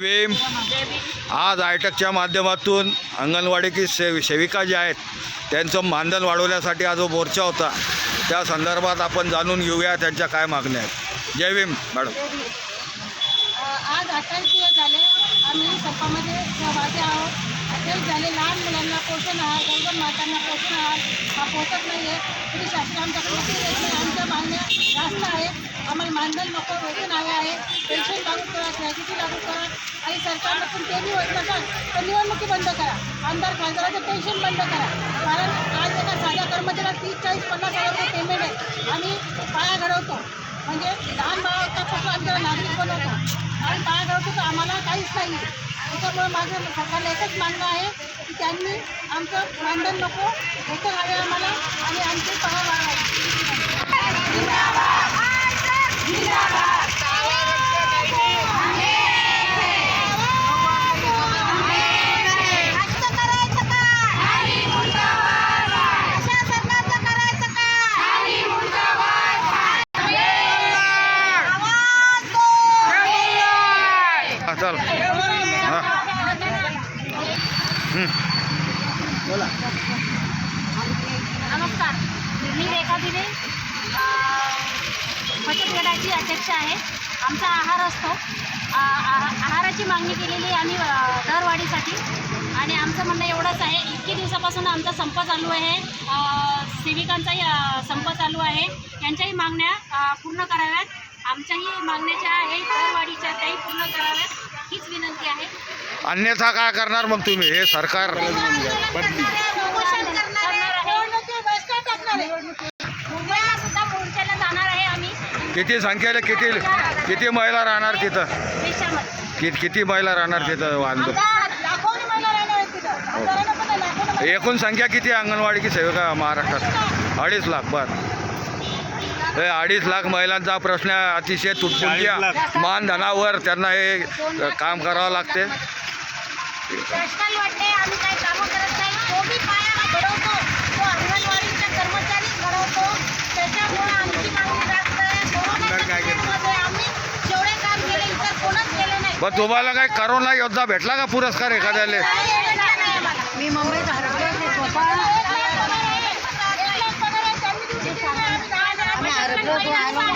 भीम आज आयटकच्या माध्यमातून अंगणवाडीची सेव सेविका ज्या आहेत त्यांचं मानधन वाढवण्यासाठी हा जो मोर्चा होता त्या संदर्भात आपण जाणून घेऊया त्यांच्या काय मागण्या आहेत. जय भीम मॅडम. आज अठ्ठावीस दिवस झाले आम्ही सहभागी आहोत. अठ्ठावीस झाले लहान मुलांना पोषण आहार गरोदर मातांना पोषण आहार हा पोचत नाही आहे तरी शासन आमच्याकडे लक्ष देत नाही आमच्या मागण्या जास्त आहे आम्हाला मानधन नको वेतन हवे आहे. पेन्शन लागू करा ग्रॅज्युटी लागू करा. आणि सरकारकडून ते बी होत नसाल तर निवडणुकी बंद करा. आमदार खासदाराचं पेन्शन बंद करा. कारण आज एका साध्या कर्मचाऱ्याला तीस चाळीस पन्नास हजार रुपये पेमेंट आहे आम्ही पाया घडवतो. म्हणजे लहान बाळकापासून आमच्याला नागरिक बनवतो. आणि पाया घडवतो तर आम्हाला काहीच नाही आहे त्याच्यामुळे माझं सरकारला एकच मागणं आहे की त्यांनी आमचं मानधन नको होतं हवे आम्हाला आणि आमचे पगार चल. बोला नमस्कार. मी रेखा दिने बचत गटाची अध्यक्ष आहे. आमचा आहार असतो. आहाराची मागणी केलेली आहे आम्ही दरवाढीसाठी. आणि आमचं म्हणणं एवढंच आहे इतके दिवसापासून आमचा संप चालू आहे. सेविकांचाही संप चालू आहे. यांच्याही मागण्या पूर्ण कराव्यात. आमच्याही मागण्याच्या आहे आहेत दरवाढीच्या त्याही पूर्ण कराव्यात हीच विनंती आहे अन्यथा काय करणार मग तुम्ही? हे सरकार मुंबईला सुद्धा मोर्चाला जाणार आहे आम्ही किती संख्येने किती किती महिला राहणार तिथं? कि किती महिला राहणार तिथं लाखोनं पण एकूण संख्या किती अंगणवाडीची सेविका महाराष्ट्रात? अडीच लाख बर. हे अडीच लाख महिलांचा प्रश्न आहे, अतिशय तुटपुंज्या मानधनावर त्यांना हे काम करावं लागते. वाटते आम्ही काही कामं करत नाही तो बी पाया घडवतो तो अंगणवाडीचा कर्मचारी घडवतो त्याच्यामुळे आमची मागणी जास्त आहे कोरोनाच्या पिरियडमध्ये आम्ही जेवढे काम केले इतर कोणच केले नाही मग तुम्हाला काय करोना योद्धा भेटला का पुरस्कार एखाद्याले. मी मुंबईत स्वतः आम्ही